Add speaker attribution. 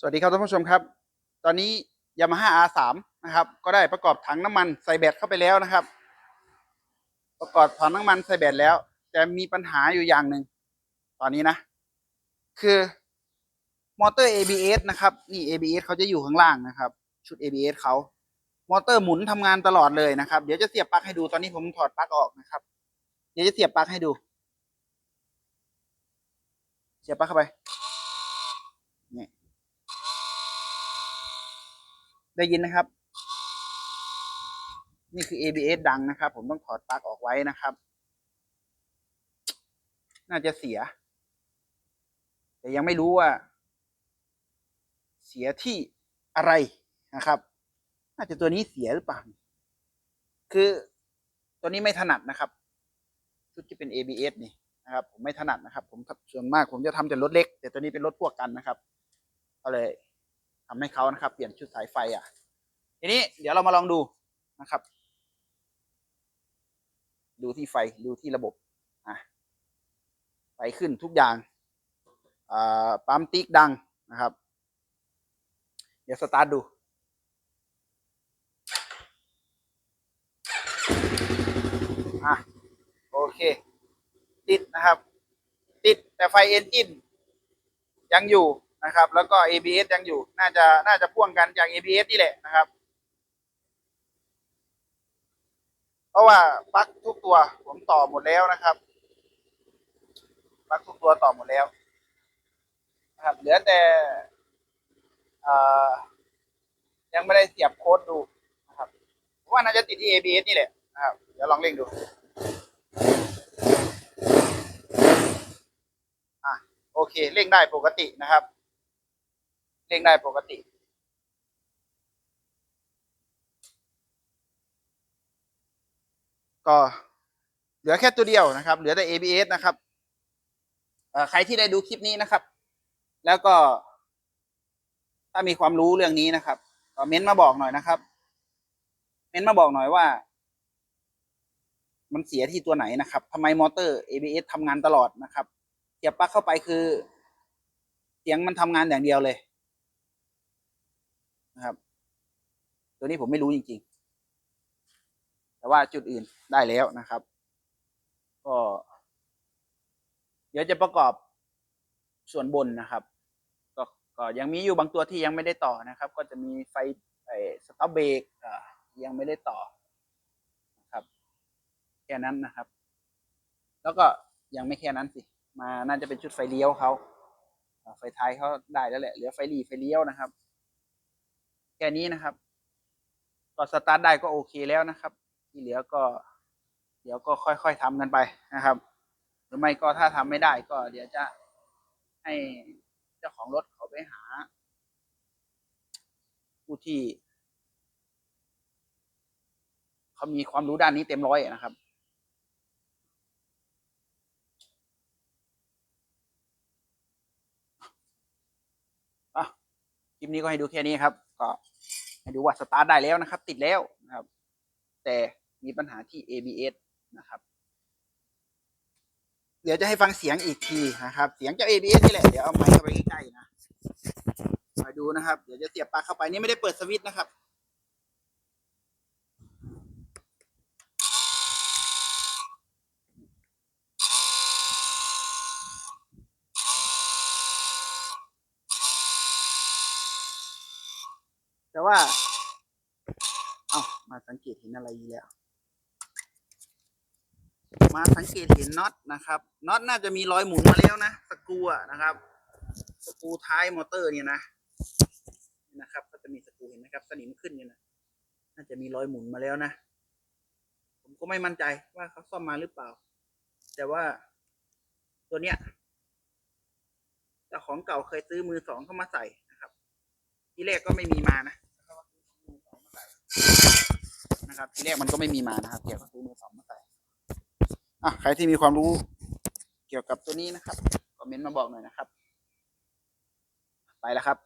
Speaker 1: สวัสดีครับท่านผู้ชมครับ ตอนนี้ Yamaha R3 นะครับ ก็ได้ประกอบถังน้ำมันใส่แบตเข้าไปแล้วนะครับ ประกอบถังน้ำมันใส่แบตแล้ว แต่มีปัญหาอยู่อย่างหนึ่งตอนนี้นะ คือมอเตอร์ ABS นะครับ นี่ ABS เขาจะอยู่ข้างล่างนะครับ ชุด ABS เขามอเตอร์หมุนทำงานตลอดเลยนะครับ เดี๋ยวจะเสียบปลั๊กให้ดูตอนนี้ผมถอดปลั๊กออกนะครับ เดี๋ยวจะเสียบปลั๊กให้ดู เสียบปลั๊กเข้าไปนี่ ได้ยินนะครับ นี่คือ ABS ดังนะครับ ผมต้องถอดปลั๊กออกไว้นะครับ น่าจะเสีย แต่ยังไม่รู้ว่า เสียที่อะไรนะครับน่าจะตัวนี้เสียหรือเปล่า คือตัวนี้ไม่ถนัดนะครับ ชุดที่เป็น ABS นี่นะครับ ผมไม่ถนัดนะครับ ผมส่วนมากผมจะทำแต่รถเล็ก แต่ตัวนี้เป็นรถพวกกันนะครับ ก็เลย ทำให้เขานะครับ เปลี่ยนชุดสายไฟอะ ทีนี้เดี๋ยวเรามาลองดูนะครับ ดูที่ไฟดูที่ระบบอะไฟขึ้นทุกอย่างอ่าปั๊มติ๊กดังนะครับ เดี๋ยวสตาร์ทดูอะโอเค ติดนะครับ ติดแต่ไฟเอนจินยังอยู่ นะครับ แล้วก็ ABS ยังอยู่ น่าจะน่าจะพ่วงกันจาก ABS นี่แหละนะครับ เพราะว่าปลั๊กทุกตัวผมต่อหมดแล้วนะครับปลั๊กทุกตัวต่อหมดแล้วนะครับเหลือแต่ยังไม่ได้เสียบโค้ดดูนะครับผมว่าน่าจะติดที่ ABS นี่แหละนะครับเดี๋ยวลองเร่งดูอะโอเคเร่งได้ปกตินะครับ เร่งได้ปกติก็เหลือแค่ตัวเดียวนะครับ เหลือแต่ ABS นะครับใครที่ได้ดูคลิปนี้นะครับ แล้วก็ ถ้ามีความรู้เรื่องนี้นะครับก็เม้นต์มาบอกหน่อยนะครับ เม้นต์มาบอกหน่อยว่า มันเสียที่ตัวไหนนะครับทำไมมอเตอร์ ABS ทำงานตลอดนะครับเสียบปลั๊กเข้าไปคือ เสียงมันทำงานอย่างเดียวเลย นะครับ ตัวนี้ผมไม่รู้จริง ๆ แต่ว่าจุดอื่นได้แล้วนะครับ ก็ เดี๋ยวจะประกอบส่วนบนนะครับ ก็ก็ยังมีอยู่บางตัวที่ยังไม่ได้ต่อนะครับ ก็จะมีไฟไอ้สต็อปเบรกยังไม่ได้ต่อนะครับ แค่นั้นนะครับ แล้วก็ยังไม่แค่นั้นสิ มาน่าจะเป็นชุดไฟเลี้ยวเขาไฟท้ายเขาได้แล้วแหละเหลือไฟหลีไฟเลี้ยวนะครับ แค่นี้นะครับ ก็สตาร์ทได้ก็โอเคแล้วนะครับ ที่เหลือก็ เดี๋ยวก็ค่อยๆทำกันไปนะครับ หรือไม่ก็ถ้าทำไม่ได้ก็เดี๋ยวจะให้เจ้าของรถเขาไปหา ผู้ที่เขามีความรู้ด้านนี้เต็มร้อยนะครับคลิปนี้ก็ให้ดูแค่นี้ครับ ก็ให้ดูว่าสตาร์ทได้แล้วนะครับ ติดแล้วนะครับ แต่มีปัญหาที่ ABS นะครับ เดี๋ยวจะให้ฟังเสียงอีกทีนะครับ เสียงจาก ABS นี่แหละเดี๋ยวเอาไมค์เข้าไปใกล้ๆนะมาดูนะครับ เดี๋ยวจะเสียบปลั๊กเข้าไปนี่ไม่ได้เปิดสวิตช์นะครับ แต่ว่า เอามาสังเกตเห็นอะไรอีกแล้ว มาสังเกตเห็นน็อตนะครับ น็อตน่าจะมีรอยหมุนมาแล้วนะสกรูอะนะครับ สกรูท้ายมอเตอร์เนี่ยนะ นะครับ ก็จะมีสกรูเห็นไหมครับ สนิมขึ้นเนี่ยนะ น่าจะมีรอยหมุนมาแล้วนะ ผมก็ไม่มั่นใจว่าเขาซ่อมมาหรือเปล่า แต่ว่าตัวเนี้ยเจ้าของเก่าเคยซื้อมือสองเข้ามาใส่นะครับ ที่แรกก็ไม่มีมานะ นะครับทีแรกมันก็ไม่มีมานะครับ เกี่ยวกับตู้มือสองมาใส่อะใครที่มีความรู้เกี่ยวกับตัวนี้นะครับคอมเมนต์มาบอกหน่อยนะครับ ไปแล้วครับ